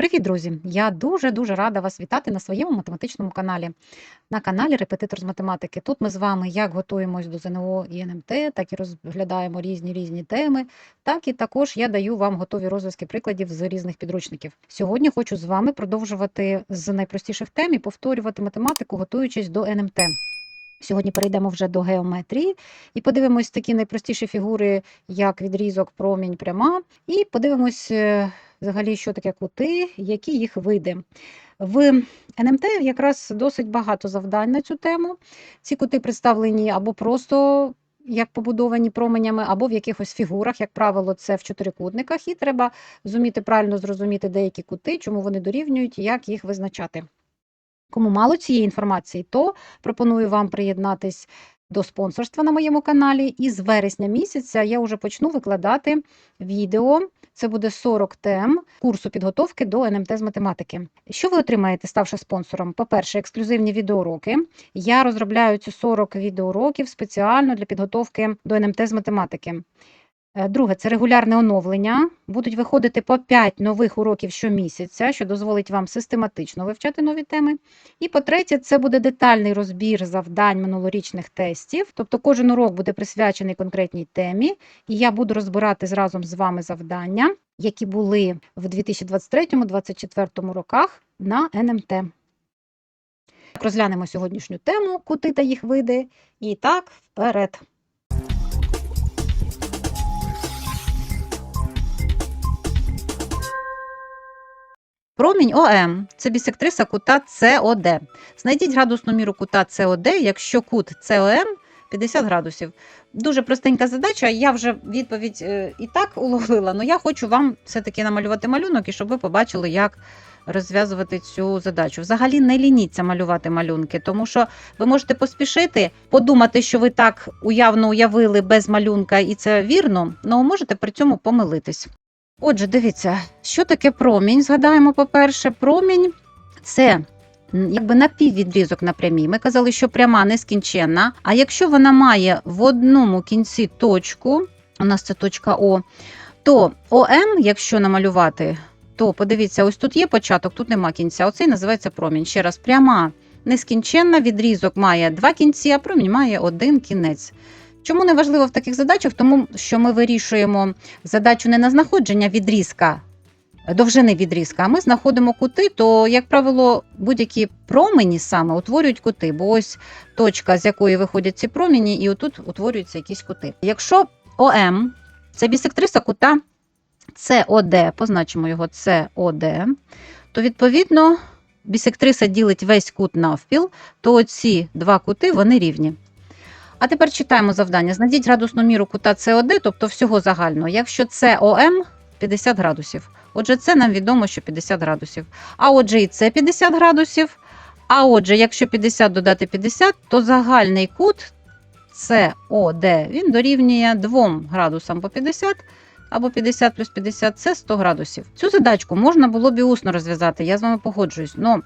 Привіт, друзі! Я дуже-дуже рада вас вітати на своєму математичному каналі, на каналі Репетитор з математики. Тут ми з вами як готуємось до ЗНО і НМТ, так і розглядаємо різні різні теми, так і також я даю вам готові розв'язки прикладів з різних підручників. Сьогодні хочу з вами продовжувати з найпростіших тем і повторювати математику, готуючись до НМТ. Сьогодні перейдемо вже до геометрії і подивимось такі найпростіші фігури, як відрізок, промінь, пряма, і подивимось е, взагалі, що таке кути, які їх види. В НМТ якраз досить багато завдань на цю тему. Ці кути представлені або просто як побудовані променями, або в якихось фігурах, як правило, це в чотирикутниках, і треба зуміти правильно зрозуміти деякі кути, чому вони дорівнюють, як їх визначати. Кому мало цієї інформації, то пропоную вам приєднатись до спонсорства на моєму каналі. І з вересня місяця я вже почну викладати відео. Це буде 40 тем курсу підготовки до НМТ з математики. Що ви отримаєте, ставши спонсором? По-перше, ексклюзивні відеоуроки. Я розробляю ці 40 відеоуроків спеціально для підготовки до НМТ з математики. Е, Друге, це регулярне оновлення. Будуть виходити по 5 нових уроків щомісяця, що дозволить вам систематично вивчати нові теми. І по-третє, це буде детальний розбір завдань минулорічних тестів. Тобто кожен урок буде присвячений конкретній темі, і я буду розбирати разом з вами завдання, які були в 2023-2024 роках на НМТ. Розглянемо сьогоднішню тему кути та їх види. І так, вперед. Промінь ОМ це бісектриса кута СОД. Знайдіть градусну міру кута СОД, якщо кут СОМ 50 градусів. Дуже простенька задача. Я вже відповідь е, і так уловила, але я хочу вам все-таки намалювати малюнок, і щоб ви побачили, як розв'язувати цю задачу. Взагалі не лініться малювати малюнки, тому що ви можете поспішити, подумати, що ви так уявно уявили без малюнка, і це вірно, але можете при цьому помилитись. Отже, дивіться, що таке промінь? Згадаємо, по-перше, промінь це якби напіввідрізок на прямій. Ми казали, що пряма нескінченна. А якщо вона має в одному кінці точку, у нас це точка О, то ОМ, якщо намалювати, то подивіться, ось тут є початок, тут нема кінця. Оцей називається промінь. Ще раз, пряма нескінченна, відрізок має два кінці, а промінь має один кінець. Чому не важливо в таких задачах? Тому що ми вирішуємо задачу не на знаходження відрізка, довжини відрізка, а ми знаходимо кути, то, як правило, будь-які промені саме утворюють кути, бо ось точка, з якої виходять ці промені, і отут утворюються якісь кути. Якщо ОМ це бісектриса кута СОД, позначимо його СОД, то відповідно бісектриса ділить весь кут навпіл, то оці два кути вони рівні. А тепер читаємо завдання. Знайдіть градусну міру кута СОД, тобто всього загального, якщо це ОМ 50 градусів. Отже, це нам відомо, що 50 градусів. А отже, і це 50 градусів. А отже, якщо 50 додати 50, то загальний кут СОД він дорівнює 2 градусам по 50, або 50 плюс 50 це 100 градусів. Цю задачку можна було б і усно розв'язати, я з вами погоджуюсь. Но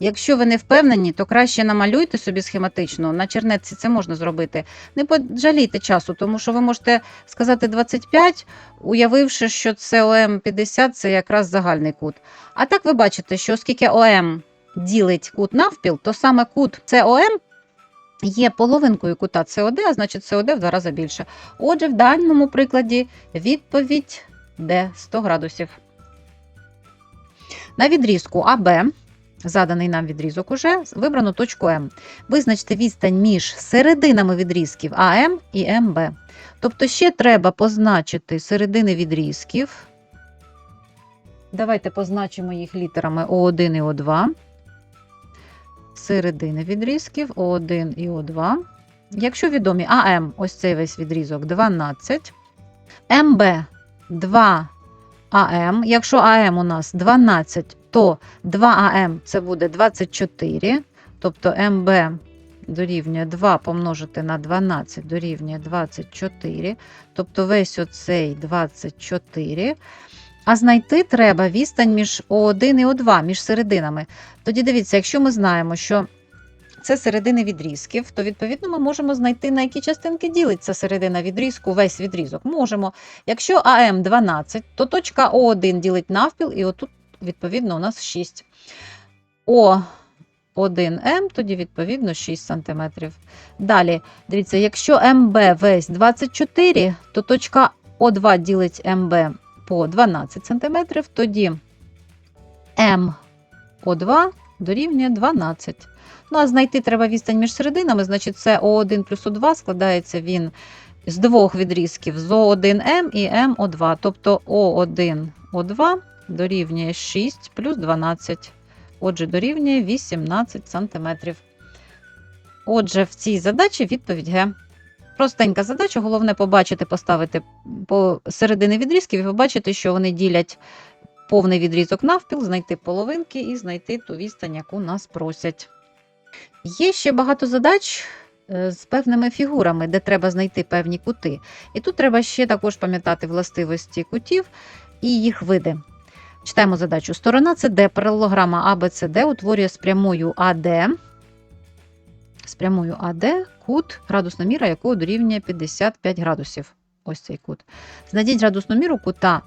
Якщо ви не впевнені, то краще намалюйте собі схематично. На чернетці це можна зробити. Не пожалійте часу, тому що ви можете сказати 25, уявивши, що це ОМ 50 це якраз загальний кут. А так ви бачите, що оскільки ОМ ділить кут навпіл, то саме кут СОМ є половинкою кута СОД, а значить СОД в два рази більше. Отже, в даному прикладі відповідь Д 100 градусів. На відрізку АБ заданий нам відрізок уже, вибрано точку М. Визначте відстань між серединами відрізків АМ і МБ. Тобто ще треба позначити середини відрізків. Давайте позначимо їх літерами О1 і О2. Середини відрізків О1 і О2. Якщо відомі АМ, ось цей весь відрізок 12, МБ 2 АМ. Якщо АМ у нас 12, то 2АМ це буде 24, тобто МБ дорівнює 2 помножити на 12 дорівнює 24, тобто весь оцей 24. А знайти треба відстань між О1 і О2, між серединами. Тоді дивіться, якщо ми знаємо, що це середини відрізків, то відповідно ми можемо знайти, на які частинки ділиться середина відрізку, весь відрізок. Можемо. Якщо АМ 12, то точка О1 ділить навпіл, і отут відповідно, у нас 6. О 1М, тоді, відповідно, 6 см. Далі, дивіться, якщо МБ весь 24, то точка О2 ділить МБ по 12 см, тоді МО2 дорівнює 12. Ну, а знайти треба відстань між серединами, значить, це О1 плюс О2 складається він з двох відрізків з О1М і МО2. Тобто О1 О2 дорівнює 6 плюс 12. Отже, дорівнює 18 см. Отже, в цій задачі відповідь Г. Простенька задача, головне побачити, поставити по середини відрізків і побачити, що вони ділять повний відрізок навпіл, знайти половинки і знайти ту відстань, яку нас просять. Є ще багато задач е, з певними фігурами, де треба знайти певні кути. І тут треба ще також пам'ятати властивості кутів і їх види. Читаємо задачу. Сторона СД паралелограма ABCD утворює з прямою АД. З прямою АД кут, градусна міра якого дорівнює 55 градусів. Ось цей кут. Знайдіть градусну міру кута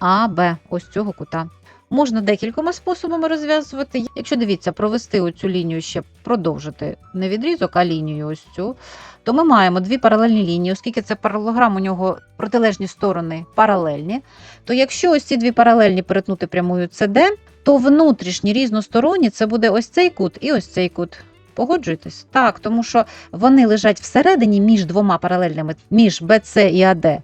МАБ, ось цього кута. Можна декількома способами розв'язувати. Якщо дивіться, провести оцю лінію ще продовжити не відрізок, а лінію ось цю, то ми маємо дві паралельні лінії, оскільки це паралелограм, у нього протилежні сторони паралельні. То якщо ось ці дві паралельні перетнути прямою CD, то внутрішні різносторонні це буде ось цей кут і ось цей кут. Погоджуєтесь? Так, тому що вони лежать всередині між двома паралельними, між BC і AD.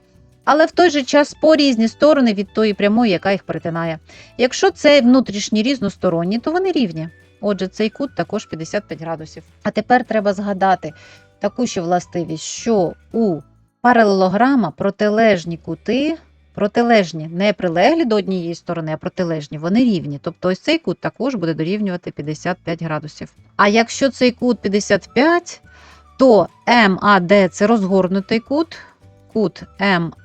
Але в той же час по різні сторони від тої прямої, яка їх перетинає. Якщо це внутрішні різносторонні, то вони рівні. Отже, цей кут також 55 градусів. А тепер треба згадати таку ще властивість, що у паралелограма протилежні кути, протилежні, не прилеглі до однієї сторони, а протилежні, вони рівні. Тобто ось цей кут також буде дорівнювати 55 градусів. А якщо цей кут 55, то МАД це розгорнутий кут. Кут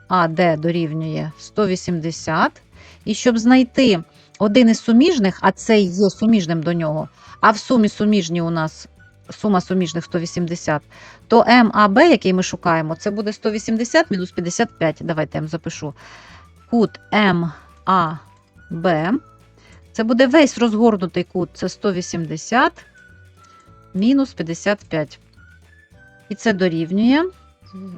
МАД дорівнює 180. І щоб знайти один із суміжних, а цей є суміжним до нього, а в сумі суміжні у нас сума суміжних 180, то МАБ, який ми шукаємо, це буде 180 мінус 55. Давайте я запишу. Кут МАБ. Це буде весь розгорнутий кут, це 180 мінус 55. І це дорівнює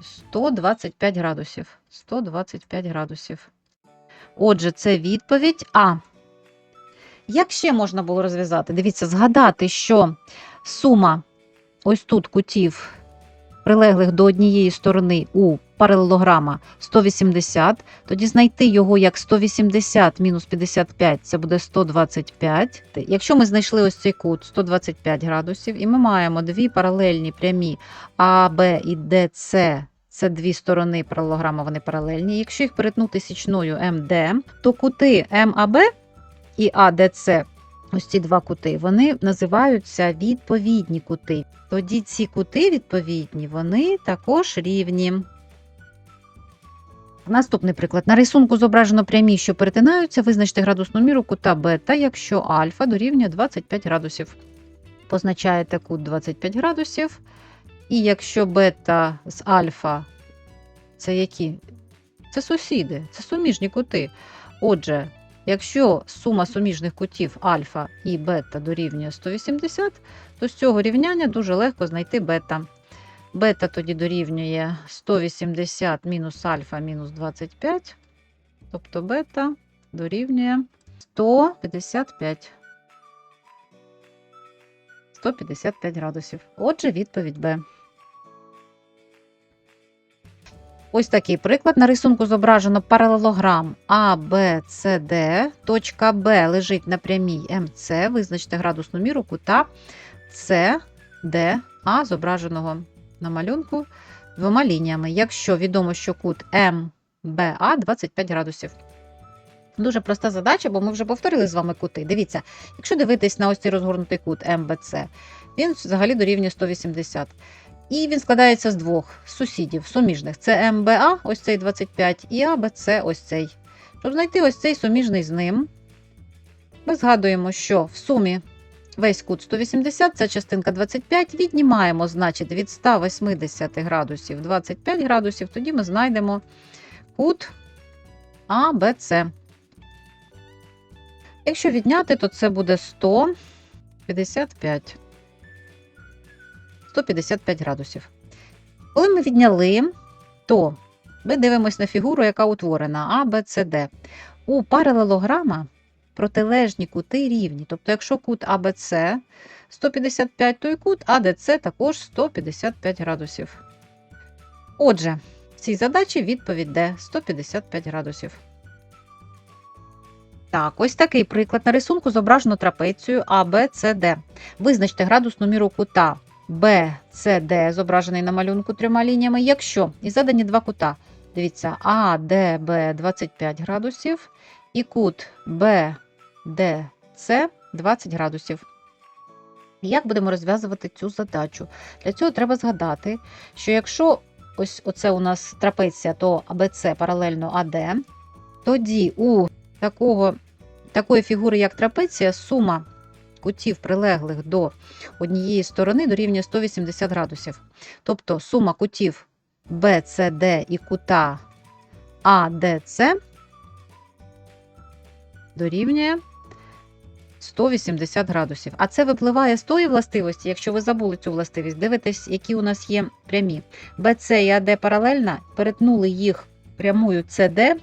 125 градусів. 125 градусів. Отже, це відповідь А. Як ще можна було розв'язати? Дивіться, згадати, що сума ось тут кутів, прилеглих до однієї сторони у паралелограма 180, тоді знайти його як 180 мінус 55 це буде 125. Якщо ми знайшли ось цей кут 125 градусів, і ми маємо дві паралельні прямі А, Б і ДЦ, це дві сторони паралелограма, вони паралельні. Якщо їх перетнути січною МД, то кути МАБ і АДЦ, ось ці два кути, вони називаються відповідні кути. Тоді ці кути відповідні, вони також рівні. Наступний приклад. На рисунку зображено прямі, що перетинаються, визначте градусну міру кута бета, якщо альфа дорівнює 25 градусів. Позначаєте кут 25 градусів. І якщо бета з альфа це які? Це сусіди, це суміжні кути. Отже, якщо сума суміжних кутів альфа і бета дорівнює 180, то з цього рівняння дуже легко знайти бета. Бета тоді дорівнює 180 мінус альфа мінус 25, тобто бета дорівнює 155. 155 градусів. Отже, відповідь Б. Ось такий приклад. На рисунку зображено паралелограм А, Б, С, Д. Точка Б лежить на прямій МЦ. Визначте градусну міру кута С, Д, А, зображеного на малюнку двома лініями. Якщо відомо, що кут МБА 25 градусів. Дуже проста задача, бо ми вже повторили з вами кути. Дивіться, якщо дивитись на ось цей розгорнутий кут МБЦ, він взагалі дорівнює 180. І він складається з двох сусідів, суміжних. Це МБА, ось цей 25, і АБЦ ось цей. Щоб знайти ось цей суміжний з ним, ми згадуємо, що в сумі весь кут 180, це частинка 25, віднімаємо, значить, від 180 градусів 25 градусів, тоді ми знайдемо кут АБЦ. Якщо відняти, то це буде 155. 155 градусів. Коли ми відняли, то ми дивимося на фігуру, яка утворена А, Б, С, Д. У паралелограма протилежні кути рівні. Тобто, якщо кут АБЦ 155, то і кут АДЦ також 155 градусів. Отже, в цій задачі відповідь Д 155 градусів. Так, ось такий приклад. На рисунку зображено трапецію ABCD. Визначте градусну міру кута BCD, зображений на малюнку трьома лініями, якщо і задані два кута. Дивіться, ADB 25 градусів і кут BDC 20 градусів. Як будемо розв'язувати цю задачу? Для цього треба згадати, що якщо ось оце у нас трапеція, то АБЦ паралельно АД, тоді у такого, такої фігури, як трапеція, сума кутів, прилеглих до однієї сторони, дорівнює 180 градусів. Тобто сума кутів BCD і кута ADC дорівнює 180 градусів. А це випливає з тої властивості, якщо ви забули цю властивість, дивитесь, які у нас є прямі. BC і AD паралельно, перетнули їх прямою CD,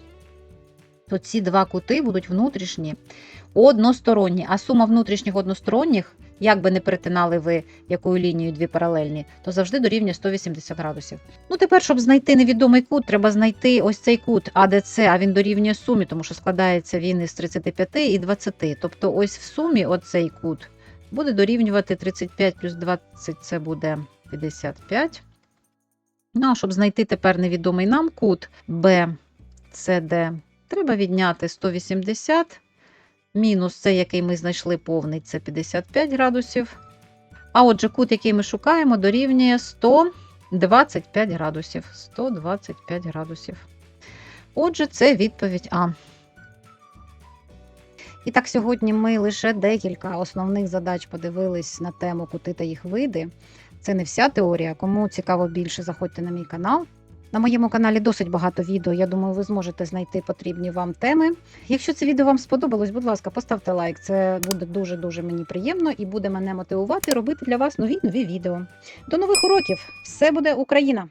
то ці два кути будуть внутрішні односторонні. А сума внутрішніх односторонніх, як би не перетинали ви якою лінією дві паралельні, то завжди дорівнює 180 градусів. Ну, тепер, щоб знайти невідомий кут, треба знайти ось цей кут АДЦ, а він дорівнює сумі, тому що складається він із 35 і 20. Тобто, ось в сумі оцей кут буде дорівнювати 35 плюс 20, це буде 55. Ну, а щоб знайти тепер невідомий нам кут BCD, треба відняти 180. Мінус цей, який ми знайшли повний, це 55 градусів. А отже, кут, який ми шукаємо, дорівнює 125 градусів. 125 градусів. Отже, це відповідь А. І так, сьогодні ми лише декілька основних задач подивились на тему кути та їх види. Це не вся теорія. Кому цікаво більше, заходьте на мій канал. На моєму каналі досить багато відео. Я думаю, ви зможете знайти потрібні вам теми. Якщо це відео вам сподобалось, будь ласка, поставте лайк. Це буде дуже-дуже мені приємно і буде мене мотивувати робити для вас нові нові відео. До нових уроків! Все буде Україна!